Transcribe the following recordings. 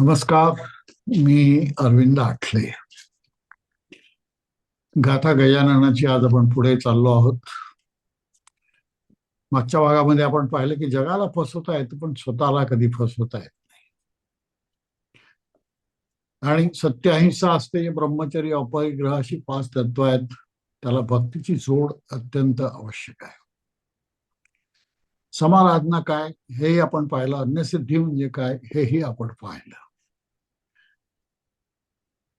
नमस्कार मी अरविंद आठले. गाथा गजाननाची आज आपण पुढे चाललो आहोत. मागच्या भागामध्ये आपण पाहिलं की जगाला फसवता येतं पण स्वतःला कधी फसवता येत नाही. आणि सत्य अहिंसा असते ब्रह्मचर्य अपरिग्रह अशी पाच तत्व आहेत. त्याला भक्तीची जोड अत्यंत आवश्यक आहे. समाराधना काय हेही आपण पाहिलं. अन्यसिद्धी म्हणजे काय हेही आपण पाहिलं.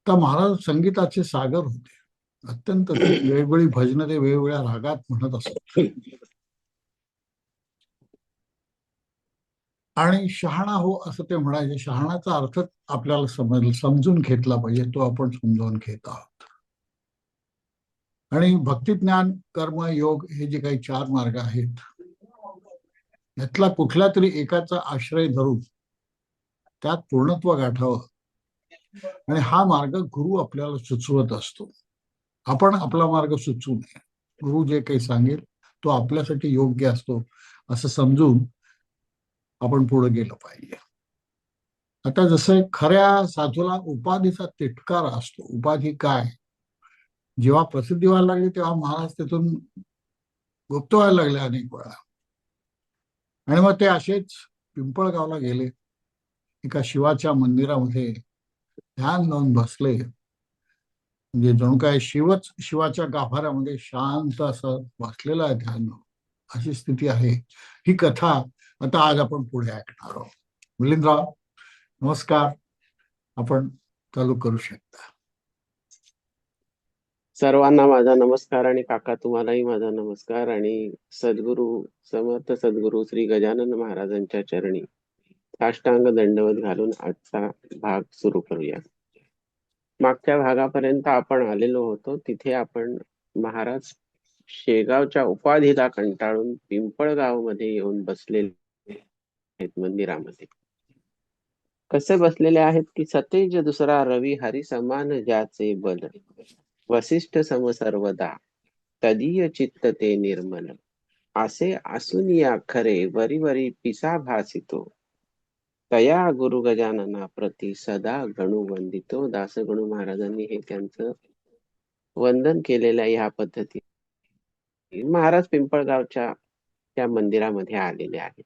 तर महाराज संगीताचे सागर होते. अत्यंत वेगवेगळी भजन ते वेगवेगळ्या रागात म्हणत असत. आणि शहाणा हो असं ते म्हणायचे. शहाणाचा अर्थ आपल्याला समज समजून घेतला पाहिजे. तो आपण समजावून घेत आहोत. आणि भक्ती ज्ञान कर्म योग हे जे काही चार मार्ग आहेत यातला कुठल्या तरी एकाचा आश्रय धरून त्यात पूर्णत्व गाठावं. आणि हा मार्ग गुरु आपल्याला सुचवत असतो. आपण आपला मार्ग सुचवू नये. गुरु जे काही सांगेल तो आपल्यासाठी योग्य असतो असं समजून आपण पुढे गेलं पाहिजे. आता जसं खऱ्या साधूला उपाधीचा तिटकार असतो. उपाधी काय? जेव्हा प्रसिद्धी व्हायला लागली तेव्हा महाराज तिथून गुप्त व्हायला लागले अनेक वेळा. आणि मग ते असेच पिंपळगावला गेले. एका शिवाच्या मंदिरामध्ये ध्यान लावून बसले. म्हणजे जणू काय शिवच शिवाच्या गाभाऱ्यामध्ये शांत असं बसलेलं आहे ध्यान अशी स्थिती आहे. ही कथा आता आज आपण पुढे ऐकणार आहोत. मिलिंदराव नमस्कार. आपण चालू करू शकता. सर्वांना माझा नमस्कार आणि काका तुम्हालाही माझा नमस्कार आणि सद्गुरू समर्थ सद्गुरू श्री गजानन महाराजांच्या चरणी. साष्टांग दंडवत घालून आजचा भाग सुरू करूया. मागच्या भागापर्यंत आपण आलेलो होतो तिथे आपण महाराज शेगावच्या उपाधीला कंटाळून पिंपळगावमध्ये येऊन बसलेले आहेत मंदिरामध्ये. कसे बसलेले आहेत की सतेज दुसरा रवी हरी समान ज्याचे बल. वसिष्ठ सम सर्वदा तदीय चित्त ते निर्मल. असे असून या खरे वरी वरी पिसा भासितो. तया गुरु गजानना प्रती सदा गणू वंदितो. दास गणू महाराजांनी हे त्यांचं वंदन केलेल्या ह्या पद्धती महाराज पिंपळगावच्या त्या मंदिरामध्ये आलेले आहेत.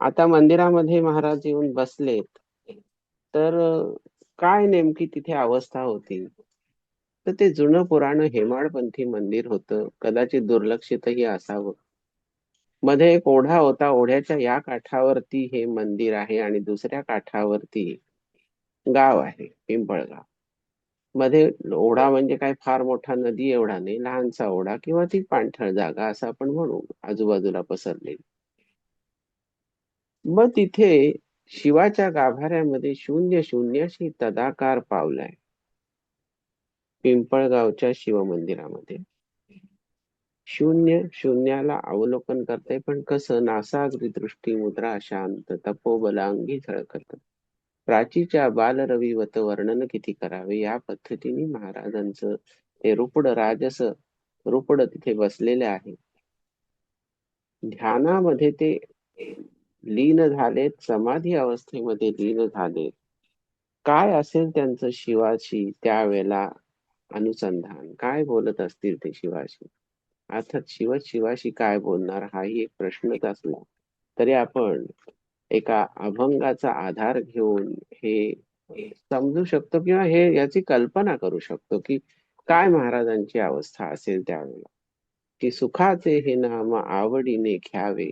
आता मंदिरामध्ये महाराज येऊन बसलेत. तर काय नेमकी तिथे अवस्था होती? तर ते जुनं पुराण हेमाडपंथी मंदिर होतं. कदाचित दुर्लक्षितही असावं. मध्ये एक ओढा होता. ओढ्याच्या या काठावरती हे मंदिर आहे आणि दुसऱ्या काठावरती गाव आहे पिंपळगाव. मध्ये ओढा म्हणजे काय? फार मोठा नदी एवढा नाही लहानसा ओढा किंवा ती पाणथळ जागा असं आपण म्हणू आजूबाजूला पसरलेली. मग तिथे शिवाच्या गाभाऱ्यामध्ये शून्य शून्याशी तदाकार पावलाय पिंपळगावच्या शिवमंदिरामध्ये. शून्य शून्याला अवलोकन करते पण कसं नासाग्री दृष्टी मुद्रा शांत तपोबलांगी झळकत. प्राचीच्या बालरविवत वर्णन किती करावे? या पद्धतीने महाराजांचं ते रुपड राजस रुपड तिथे बसलेले आहे. ध्यानामध्ये ते लीन झालेत समाधी अवस्थेमध्ये लीन झालेत. काय असेल त्यांचं शिवाशी त्यावेळेला अनुसंधान? काय बोलत असतील ते शिवाशी? अर्थात शिव शिवाशी काय बोलणार हाही एक प्रश्नच असला तरी आपण एका अभंगाचा आधार घेऊन हे समजू शकतो किंवा हे याची कल्पना करू शकतो की काय महाराजांची अवस्था असेल त्यावेळेला की सुखाचे हे नाम आवडीने घ्यावे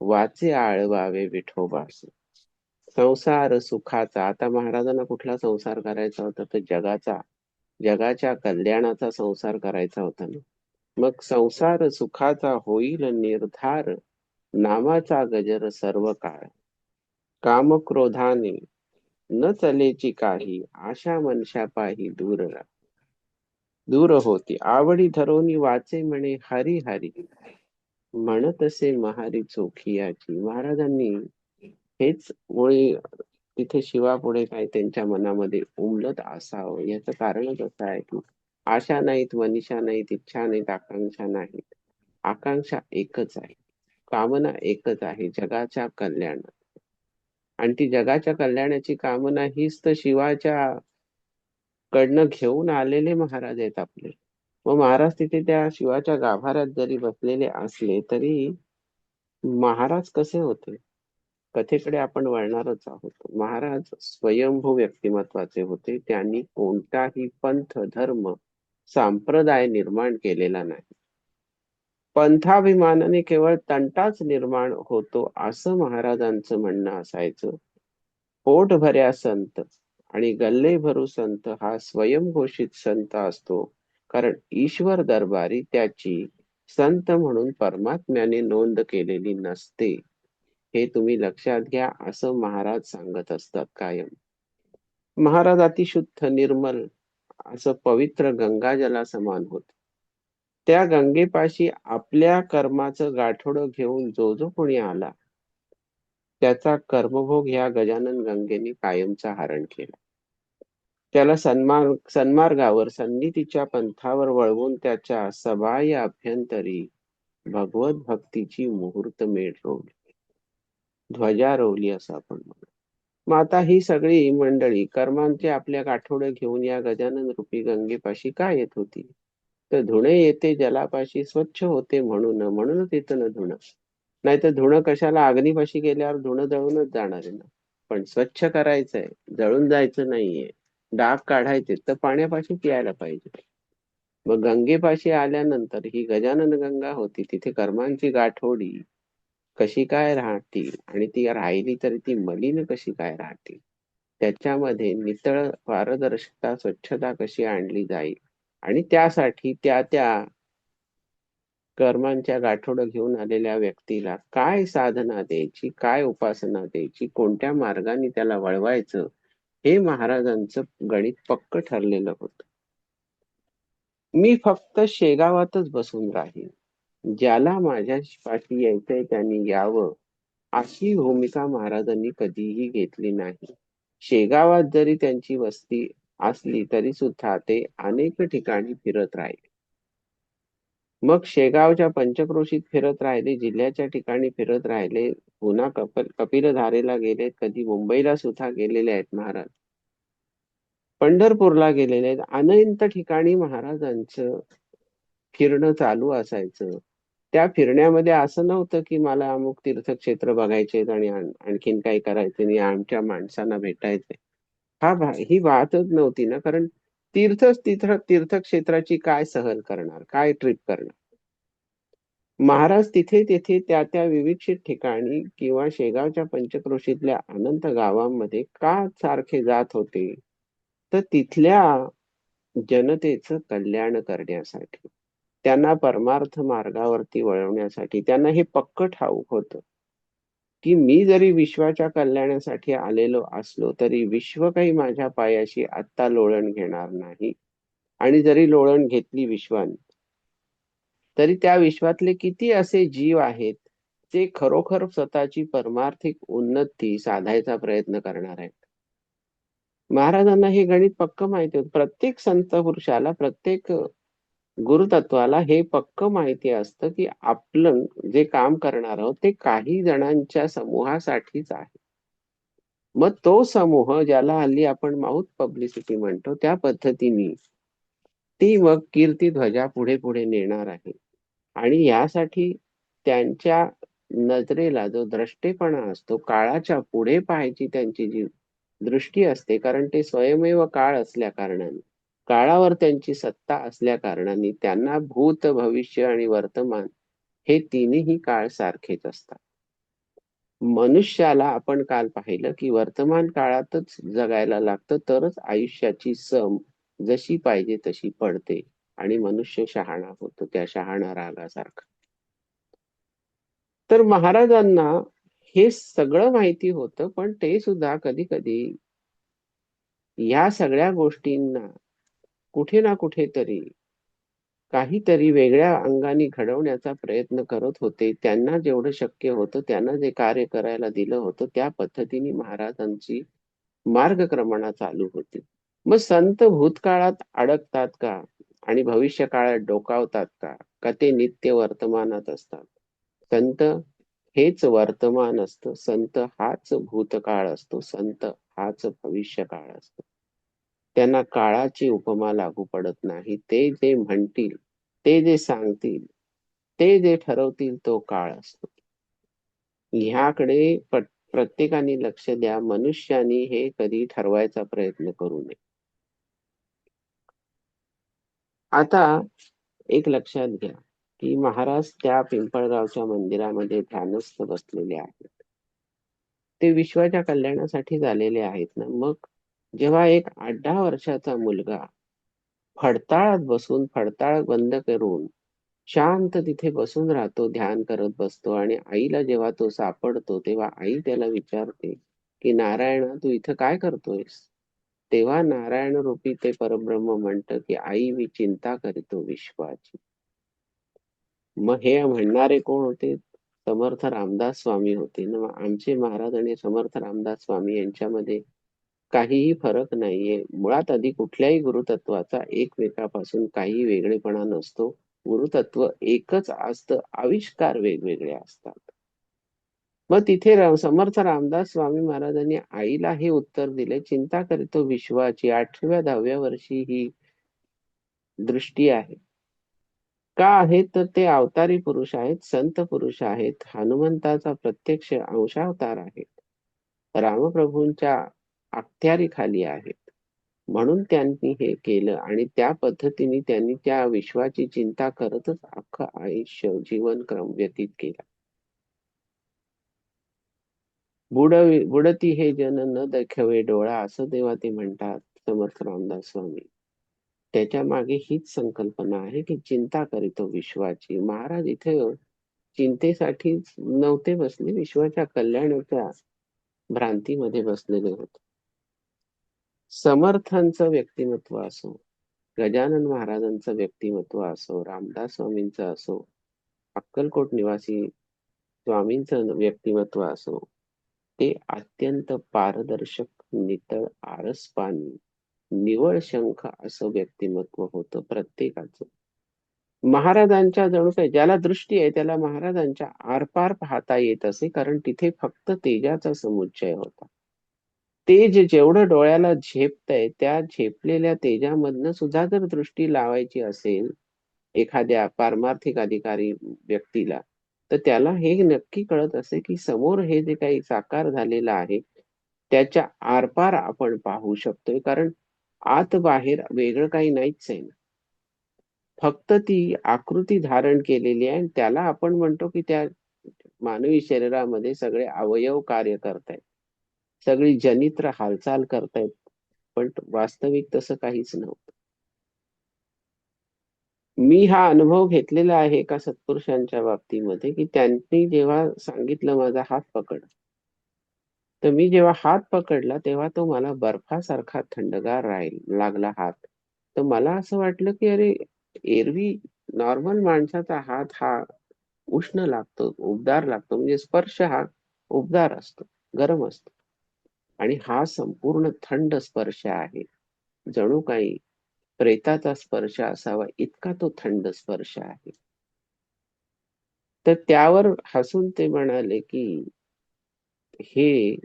वाचे आळवावे विठोबास संसार सुखाचा आता महाराजांना कुठला संसार करायचा होता? तर जगाचा जगाच्या कल्याणाचा संसार करायचा होता ना. मग संसार सुखाचा होईल निर्धार नामाचा गजर सर्व काळ. काम क्रोधाने न चलेची काही आशा मनशा पाही दूर दूर होती. आवडी धरोनी वाचे म्हणे हरी हरी. म्हणतसे महारी चोखियाची. महाराजांनी हेच मुळे तिथे शिवापुढे काय त्यांच्या मनामध्ये उमलत असावं. याचं कारणच असं आहे की आशा नाहीत मनीषा नाहीत इच्छा नाहीत आकांक्षा नाहीत. आकांक्षा एकच आहे. कामना एकच आहे जगाच्या कल्याण आणि ती जगाच्या कल्याणाची कामना हीच तर शिवाच्या कडनं घेऊन आलेले महाराज आहेत आपले. मग महाराज तिथे त्या शिवाच्या गाभाऱ्यात जरी बसलेले असले तरी महाराज कसे होते? कथेकडे आपण वळणारच आहोत. महाराज स्वयंभू व्यक्तिमत्वाचे होते. त्यांनी कोणताही पंथ धर्म संप्रदाय निर्माण केलेला नाही. पंथाभिमानाने केवळ तंटाच निर्माण होतो असं महाराजांचं म्हणणं असायचं. पोटभऱ्या संत आणि गल्ले भरू संत हा स्वयंघोषित संत असतो. कारण ईश्वर दरबारी त्याची संत म्हणून परमात्म्याने नोंद केलेली नसते. हे तुम्ही लक्षात घ्या असं महाराज सांगत असतात कायम. महाराज अतिशुद्ध निर्मल असं पवित्र गंगा जला समान होत. त्या गंगेपाशी आपल्या कर्माचं गाठोडं घेऊन जो जो कोणी आला त्याचा कर्मभोग ह्या गजानन गंगेने कायमचा हरण केला. त्याला सन्मार्ग सन्मार्गावर सन्नितीच्या पंथावर वळवून त्याच्या सबाय अभ्यंतरी भगवत भक्तीची मुहूर्त मेढ रोवली ध्वजा रोवली असं आपण म्हणू मग आता ही सगळी मंडळी कर्मांचे आपल्या गाठोडे घेऊन या गजानन रूपी गंगेपाशी का येत होती? तर धुणे येते जलापाशी स्वच्छ होते म्हणून म्हणूनच येतं ना धुणं. नाही तर धुणं कशाला? अग्नीपाशी गेल्यावर धुणं जळूनच जाणार आहे ना. पण स्वच्छ करायचंय जळून जायचं नाहीये. डाग काढायचे तर पाण्यापाशी प्यायला पाहिजे. मग गंगेपाशी आल्यानंतर ही गजानन गंगा होती तिथे कर्मांची गाठोडी कशी काय राहतील आणि ती राहिली तरी ती मलिन कशी काय राहतील? त्याच्यामध्ये नितळ पारदर्शकता स्वच्छता कशी आणली जाईल? आणि त्यासाठी त्या त्या कर्मांच्या गाठोडं घेऊन आलेल्या व्यक्तीला काय साधना द्यायची काय उपासना द्यायची कोणत्या मार्गाने त्याला वळवायचं हे महाराजांचं गणित पक्क ठरलेलं होतं. मी फक्त शेगावातच बसून राहीन. ज्याला माझ्या पाठी यायचंय त्यांनी यावं. अशी भूमिका महाराजांनी कधीही घेतली नाही. शेगावात जरी त्यांची वस्ती असली तरी सुद्धा ते अनेक ठिकाणी फिरत राहिले. मग शेगावच्या पंचक्रोशीत फिरत राहिले जिल्ह्याच्या ठिकाणी फिरत राहिले पुन्हा कपिल कपिलधारेला गेले कधी मुंबईला सुद्धा गेलेले आहेत महाराज. पंढरपूरला गेलेले आहेत. अनंत ठिकाणी महाराजांचं फिरणं चालू असायचं. त्या फिरण्यामध्ये असं नव्हतं की मला अमुक तीर्थक्षेत्र बघायचे आणि आणखीन काही करायचे आणि आमच्या माणसांना भेटायचे. हा भा ही वाहतच नव्हती ना कारण तीर्थ तीर्थ तीर्थक्षेत्राची काय सहल करणार काय ट्रिप करणार? महाराज तिथे तेथे त्या त्या विविक्षित ठिकाणी किंवा शेगावच्या पंचक्रोशीतल्या अनंत गावांमध्ये का सारखे जात होते? तर तिथल्या जनतेचं कल्याण करण्यासाठी. त्यांना परमार्थ मार्गावरती वळवण्यासाठी त्यांना हे पक्क ठाऊक होतं. की मी जरी विश्वाच्या कल्याणासाठी आलेलो असलो तरी विश्व काही माझ्या पायाशी आत्ता लोळण घेणार नाही. आणि जरी लोळण घेतली विश्वान तरी त्या विश्वातले किती असे जीव आहेत जे खरोखर स्वतःची परमार्थिक उन्नती साधायचा प्रयत्न करणार आहेत? महाराजांना हे गणित पक्क माहिती होत. प्रत्येक संत पुरुषाला प्रत्येक गुरुतत्वाला हे पक्क माहिती असतं की आपलं जे काम करणार आहोत ते काही जणांच्या समूहासाठीच आहे. मग तो समूह ज्याला हल्ली आपण माउथ पब्लिसिटी म्हणतो त्या पद्धतीने ती मग कीर्ती ध्वजा पुढे पुढे नेणार आहे. आणि यासाठी त्यांच्या नजरेला जो द्रष्टेपणा असतो काळाच्या पुढे पाहायची त्यांची जी दृष्टी असते कारण ते स्वयमेव काळ असल्या कारणाने काळावर त्यांची सत्ता असल्या कारणाने त्यांना भूत भविष्य आणि वर्तमान हे तिन्ही काळ सारखेच असतात. मनुष्याला आपण काल पाहिलं की वर्तमान काळातच जगायला लागतं तरच आयुष्याची सम जशी पाहिजे तशी पडते आणि मनुष्य शहाणा होतो त्या शहाणा रागासारखा. तर महाराजांना हे सगळं माहिती होतं पण ते सुद्धा कधी कधी या सगळ्या गोष्टींना कुठे ना कुठेतरी काहीतरी वेगळ्या अंगाने घडवण्याचा प्रयत्न करत होते. त्यांना जेवढं शक्य होतं त्यांना जे कार्य करायला दिलं होतं त्या पद्धतीने महाराजांची मार्गक्रमणा चालू होती. मग संत भूतकाळात अडकतात का? आणि भविष्य काळात डोकावतात का? का ते नित्य वर्तमानात असतात? संत हेच वर्तमान असतं. संत हाच भूतकाळ असतो. संत हाच भविष्य काळ असतो. त्यांना काळाची उपमा लागू पडत नाही. ते जे म्हणतील ते जे सांगतील ते जे ठरवतील तो काळ असतो. ह्याकडे प्रत्येकाने लक्ष द्या. मनुष्याने हे कधी ठरवायचा प्रयत्न करू नये. आता एक लक्षात घ्या की महाराज त्या पिंपळगावच्या मंदिरामध्ये ध्यानस्थ बसलेले आहेत. ते विश्वाच्या कल्याणासाठी झालेले आहेत ना? मग जेव्हा एक आठ दहा वर्षाचा मुलगा फडताळात बसून फडताळ बंद करून शांत तिथे बसून राहतो ध्यान करत बसतो आणि आईला जेव्हा तो सापडतो तेव्हा आई त्याला विचारते की नारायण तू इथं काय करतोयस? तेव्हा नारायण रूपी ते परब्रह्म म्हणतं की आई मी चिंता करतो विश्वाची. मग हे म्हणणारे कोण होते? समर्थ रामदास स्वामी होते. ना आमचे महाराज आणि समर्थ रामदास स्वामी यांच्यामध्ये काहीही फरक नाहीये. मुळात आधी कुठल्याही गुरुतत्वाचा एकमेकापासून काही वेगळेपणा नसतो. गुरुतत्व एकच असतं. आविष्कार वेगवेगळे असतात. मग तिथे समर्थ रामदास स्वामी महाराजांनी आईला हे उत्तर दिले. चिंता करीतो विश्वाची आठव्या दहाव्या वर्षी ही दृष्टी आहे. का आहेत तर ते अवतारी पुरुष आहेत संत पुरुष आहेत. हनुमंताचा प्रत्यक्ष अंशावतार आहेत. रामप्रभूंच्या अखत्यारीखाली आहेत. म्हणून त्यांनी हे केलं आणि त्या पद्धतीने त्यांनी त्या विश्वाची चिंता करतच अख्खं आयुष्य जीवनक्रम व्यतीत केला. बुड बुडती हे जन न दखवे डोळा असं देवा ते म्हणतात समर्थ रामदास स्वामी. त्याच्यामागे हीच संकल्पना आहे की चिंता करीतो विश्वाची. महाराज इथे चिंतेसाठी नव्हते बसले विश्वाच्या कल्याणाच्या भ्रांतीमध्ये बसलेले होते. समर्थांचं व्यक्तिमत्व असो गजानन महाराजांचं व्यक्तिमत्व असो रामदास स्वामींचं असो अक्कलकोट निवासी स्वामींचं व्यक्तिमत्व असो ते अत्यंत पारदर्शक नितळ आरस पाणी निवळ शंख असं व्यक्तिमत्व होतं प्रत्येकाचं. महाराजांच्या जणू काही ज्याला दृष्टी आहे त्याला महाराजांच्या आरपार पाहता येत असे कारण तिथे फक्त तेजाचा समुच्चय होता. तेज जेवढं डोळ्याला झेपतंय त्या झेपलेल्या तेजामधनं सुद्धा जर दृष्टी लावायची असेल एखाद्या पारमार्थिक अधिकारी व्यक्तीला तर त्याला हे नक्की कळत असे की समोर हे जे काही साकार झालेलं आहे त्याच्या आरपार आपण पाहू शकतोय कारण आत बाहेर वेगळं काही नाहीच आहे ना. फक्त ती आकृती धारण केलेली आहे आणि त्याला आपण म्हणतो की त्या मानवी शरीरामध्ये सगळे अवयव कार्य करतायत. सगळी जनित्र हालचाल करतायत पण वास्तविक तसं काहीच नव्हतं. मी हा अनुभव घेतलेला आहे एका सत्पुरुषांच्या बाबतीमध्ये की त्यांनी जेव्हा सांगितलं माझा हात पकड तर मी जेव्हा हात पकडला तेव्हा तो मला बर्फासारखा थंडगार राहील लागला हात. तर मला असं वाटलं की अरे एरवी नॉर्मल माणसाचा हात हा उष्ण लागतो उबदार लागतो म्हणजे स्पर्श हा उबदार असतो गरम असतो. आणि हा संपूर्ण थंड स्पर्श आहे. जणू काही प्रेताचा स्पर्श असावा इतका तो थंड स्पर्श आहे. तर त्यावर हसून ते म्हणाले की हे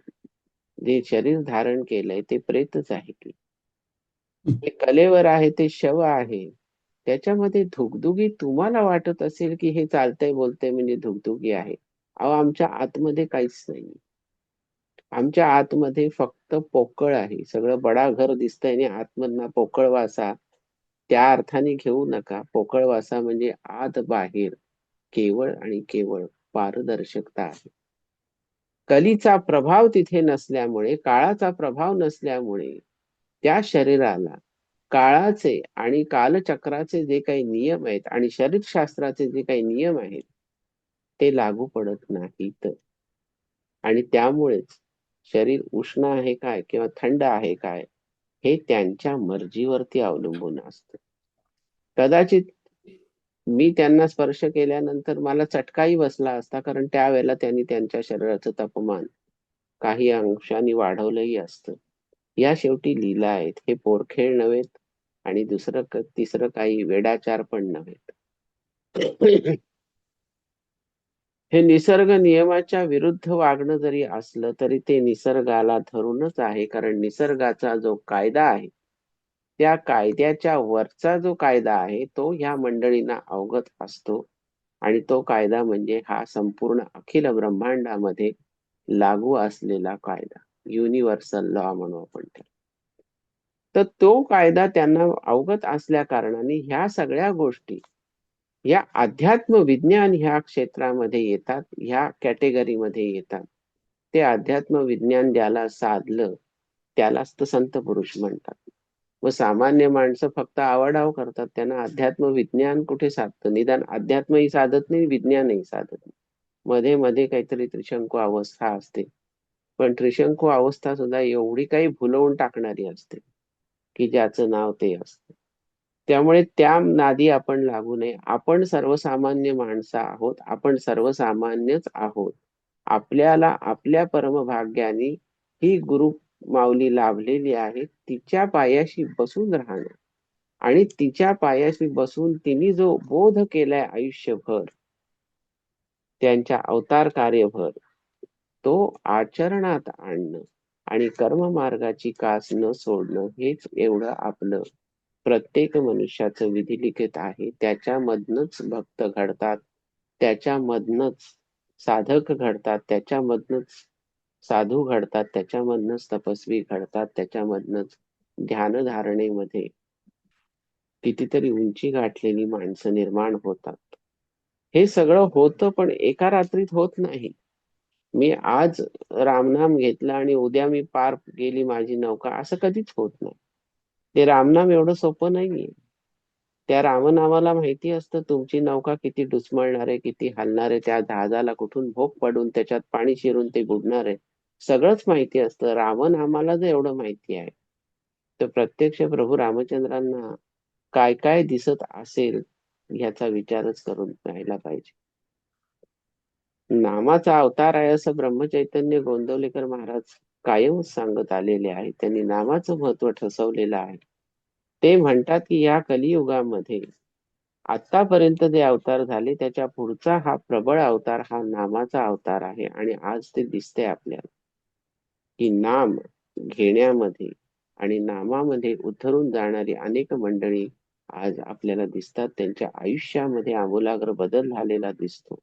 जे शरीर धारण केलंय ते प्रेतच आहे की. जे कलेवर आहे ते शव आहे. त्याच्यामध्ये धुगधुगी तुम्हाला वाटत असेल की हे चालतंय बोलतंय म्हणजे धुगधुगी आहे. अहो आमच्या आतमध्ये काहीच नाही आमच्या आतमध्ये फक्त पोकळ आहे. सगळं बडा घर दिसतंय आणि आतमधना पोकळ वासा. त्या अर्थाने घेऊ नका. पोकळ वासा म्हणजे आत बाहेर. केवळ आणि केवळ पारदर्शकता आहे. कलीचा प्रभाव तिथे नसल्यामुळे काळाचा प्रभाव नसल्यामुळे त्या शरीराला काळाचे आणि कालचक्राचे जे काही नियम आहेत आणि शरीरशास्त्राचे जे काही नियम आहेत ते लागू पडत नाहीत. आणि त्यामुळेच शरीर उष्ण आहे काय किंवा थंड आहे काय हे त्यांच्या मर्जीवरती अवलंबून असतं. कदाचित मी त्यांना स्पर्श केल्यानंतर मला चटकाही बसला असता कारण त्यावेळेला त्यांनी त्यांच्या शरीराचं तापमान काही अंशांनी वाढवलंही असतं. या शेवटी लीला आहेत. हे पोरखेळ नव्हेत आणि दुसरं तिसरं काही वेडाचार पण नव्हेत. हे निसर्ग नियमाच्या विरुद्ध वागणं जरी असलं तरी ते निसर्गाला धरूनच आहे कारण निसर्गाचा जो कायदा आहे त्या कायद्याच्या वरचा जो कायदा आहे तो ह्या मंडळींना अवगत असतो. आणि तो कायदा म्हणजे हा संपूर्ण अखिल ब्रह्मांडामध्ये लागू असलेला कायदा युनिव्हर्सल लॉ म्हणू आपण त्याला. तर तो कायदा त्यांना अवगत असल्या कारणाने ह्या सगळ्या गोष्टी या अध्यात्म विज्ञान ह्या क्षेत्रामध्ये येतात ह्या कॅटेगरीमध्ये येतात. ते अध्यात्म विज्ञान ज्याला साधलं त्यालाच तर संत पुरुष म्हणतात. व सामान्य माणसं फक्त आवडाव करतात त्यांना अध्यात्म विज्ञान कुठे साधतं? निदान अध्यात्मही साधत नाही विज्ञानही साधत नाही. मध्ये मध्ये काहीतरी त्रिशंकू अवस्था असते. पण त्रिशंकू अवस्था सुद्धा एवढी काही भुलवून टाकणारी असते की ज्याचं नाव ते असतं. त्यामुळे त्या नादी आपण लागू नये. आपण सर्वसामान्य माणसं आहोत. आपण सर्वसामान्यच आहोत. आपल्याला आपल्या परमभाग्याने ही गुरु माऊली लाभलेली आहे. तिच्या पायाशी बसून राहणं आणि तिच्या पायाशी बसून तिने जो बोध केलाय आयुष्यभर त्यांच्या अवतार कार्यभर तो आचरणात आणणं आणि कर्ममार्गाची कास न सोडणं हेच एवढं आपलं प्रत्येक मनुष्याचं विधिलिखित आहे. त्याच्यामधनच भक्त घडतात. त्याच्यामधनच साधक घडतात. त्याच्यामधनच साधू घडतात. त्याच्यामधनच तपस्वी घडतात. त्याच्यामधनच ध्यानधारणेमध्ये कितीतरी उंची गाठलेली माणसं निर्माण होतात. हे सगळं होतं पण एका रात्रीत होत नाही. मी आज रामनाम घेतला आणि उद्या मी पार गेली माझी नौका. असं कधीच होत नाही. ते रामनाम एवढं सोपं नाहीये. त्या रामनामाला माहिती असतं तुमची नौका किती डुसमळणार आहे किती हलणार आहे त्या जहाजाला कुठून भोग पडून त्याच्यात पाणी शिरून ते बुडणार. आहे सगळंच माहिती असतं. रामनामाला जर एवढं माहिती आहे तर प्रत्यक्ष प्रभू रामचंद्रांना काय काय दिसत असेल याचा विचारच करून राहायला पाहिजे. नामाचा अवतार आहे असं ब्रह्मचैतन्य गोंदवलेकर महाराज कायम सांगत आलेले आहे. त्यांनी नामाचं महत्त्व ठसवलेलं आहे. ते म्हणतात की या कलियुगामध्ये आतापर्यंत जे अवतार झाले त्याच्या पुढचा हा प्रबळ अवतार हा नामाचा अवतार आहे आणि आज ते दिसते आपल्याला. की नाम घेण्यामध्ये आणि नामामध्ये उतरून जाणारी अनेक मंडळी आज आपल्याला दिसतात. त्यांच्या आयुष्यामध्ये आमूलाग्र बदल झालेला दिसतो.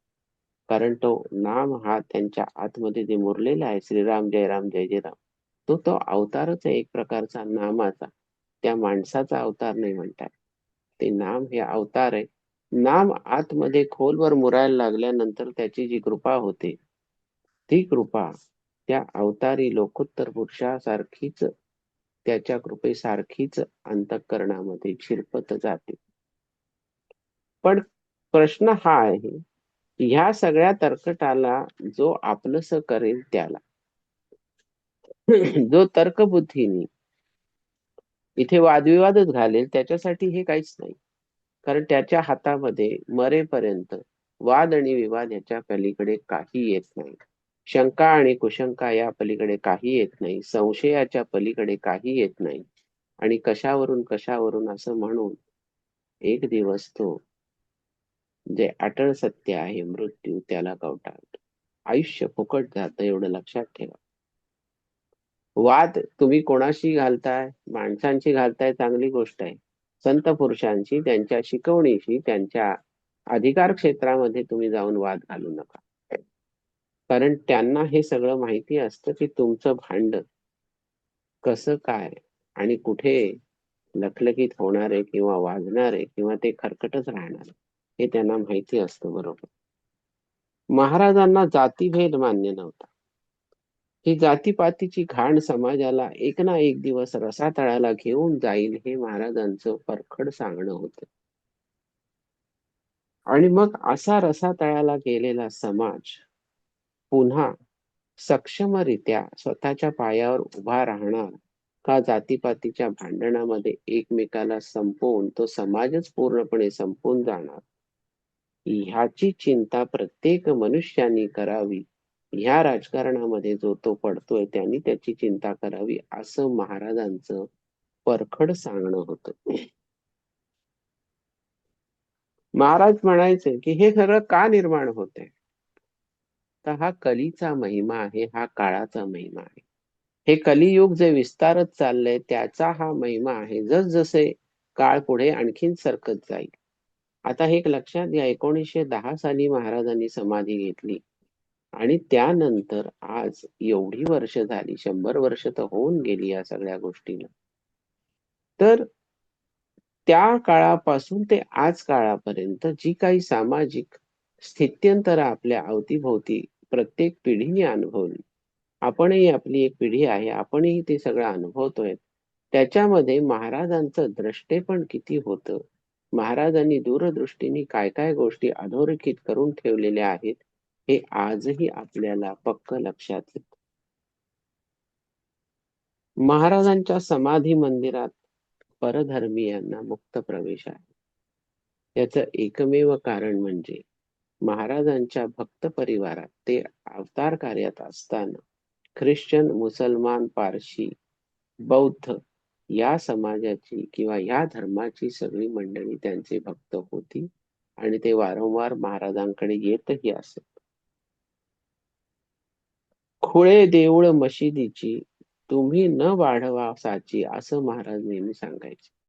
कारण तो नाम हा त्यांच्या आतमध्ये जे मुरलेला आहे श्रीराम जय राम जय जय राम तो तो अवतारच आहे एक प्रकारचा नामाचा. त्या माणसाचा अवतार नाही म्हणतात. ते नाम हे अवतार आहे. नाम आतमध्ये खोलवर मुरायला लागल्यानंतर त्याची जी कृपा होते ती कृपा त्या अवतारी लोकोत्तर पुरुषासारखीच त्याच्या कृपेसारखीच अंतःकरणामध्ये शिरपत जाते. पण प्रश्न हा आहे ह्या सगळ्या तर्कटाला जो आपलंस करेल त्याला. जो तर्कबुद्धीने इथे वादविवादच घालेल त्याच्यासाठी हे काहीच नाही. कारण त्याच्या हातामध्ये मरेपर्यंत वाद आणि विवाद याच्या पलीकडे काही येत नाही. शंका आणि कुशंका या पलीकडे काही येत नाही. संशयाच्या पलीकडे काही येत नाही. आणि कशावरून कशावरून असं म्हणून एक दिवस तो जे अटळ सत्य आहे मृत्यू त्याला कवटाळतो आयुष्य फुकट जातं एवढं लक्षात ठेवा. वाद तुम्ही कोणाशी घालताय? माणसांशी घालताय चांगली गोष्ट आहे. संत पुरुषांशी त्यांच्या शिकवणीशी त्यांच्या अधिकार क्षेत्रामध्ये तुम्ही जाऊन वाद घालू नका. कारण त्यांना हे सगळं माहिती असतं की तुमचं भांड कसं काय आणि कुठे लखलखीत होणार आहे किंवा वाजणार आहे किंवा ते खरकटच राहणार. हे त्यांना माहिती असतं बरोबर. महाराजांना जातीभेद मान्य नव्हता. ही जातीपातीची घाण समाजाला एक ना एक दिवस रसातळाला घेऊन जाईल हे महाराजांचं परखड सांगणं होत. आणि मग असा रसातळाला गेलेला समाज पुन्हा सक्षमरित्या स्वतःच्या पायावर उभा राहणार का जातीपातीच्या भांडणामध्ये एकमेकाला संपवून तो समाजच पूर्णपणे संपून जाणार? ह्याची चिंता प्रत्येक मनुष्याने करावी. ह्या राजकारणामध्ये जो तो पडतोय त्यांनी त्याची चिंता करावी असं महाराजांचं परखड सांगणं होतं. महाराज म्हणायचे की हे सगळं का निर्माण होते तर हा कलीचा महिमा आहे हा काळाचा महिमा आहे. हे कलियुग जे विस्तारत चाललंय त्याचा हा महिमा आहे. जसजसे काळ पुढे आणखीन सरकत जाईल. आता हे एक लक्षात घ्या एकोणीसशे दहा साली महाराजांनी समाधी घेतली. आणि त्यानंतर आज एवढी वर्ष झाली शंभर वर्ष तर होऊन गेली या सगळ्या गोष्टीला तर त्या काळापासून ते आज काळापर्यंत जी काही सामाजिक स्थित्यंतर आपल्या अवतीभोवती प्रत्येक पिढीने अनुभवली. आपणही आपली एक पिढी आहे आपणही ते सगळं अनुभवतोय. त्याच्यामध्ये महाराजांचं द्रष्टेपण किती होतं महाराजांनी दूरदृष्टीने काय काय गोष्टी अधोरेखित करून ठेवलेल्या आहेत हे आजही आपल्याला पक्क लक्षात येत. महाराजांच्या समाधी मंदिरात परधर्मीयांना मुक्त प्रवेश आहे. याचं एकमेव कारण म्हणजे महाराजांच्या भक्त परिवारात ते अवतार कार्यात असताना ख्रिश्चन मुसलमान पारशी बौद्ध या समाजाची किंवा या धर्माची सगळी मंडळी त्यांचे भक्त होती आणि ते वारंवार महाराजांकडे येतही असत खुळे देऊळ मशिदीची तुम्ही न वाढवा साची असं महाराज नेहमी सांगायचे.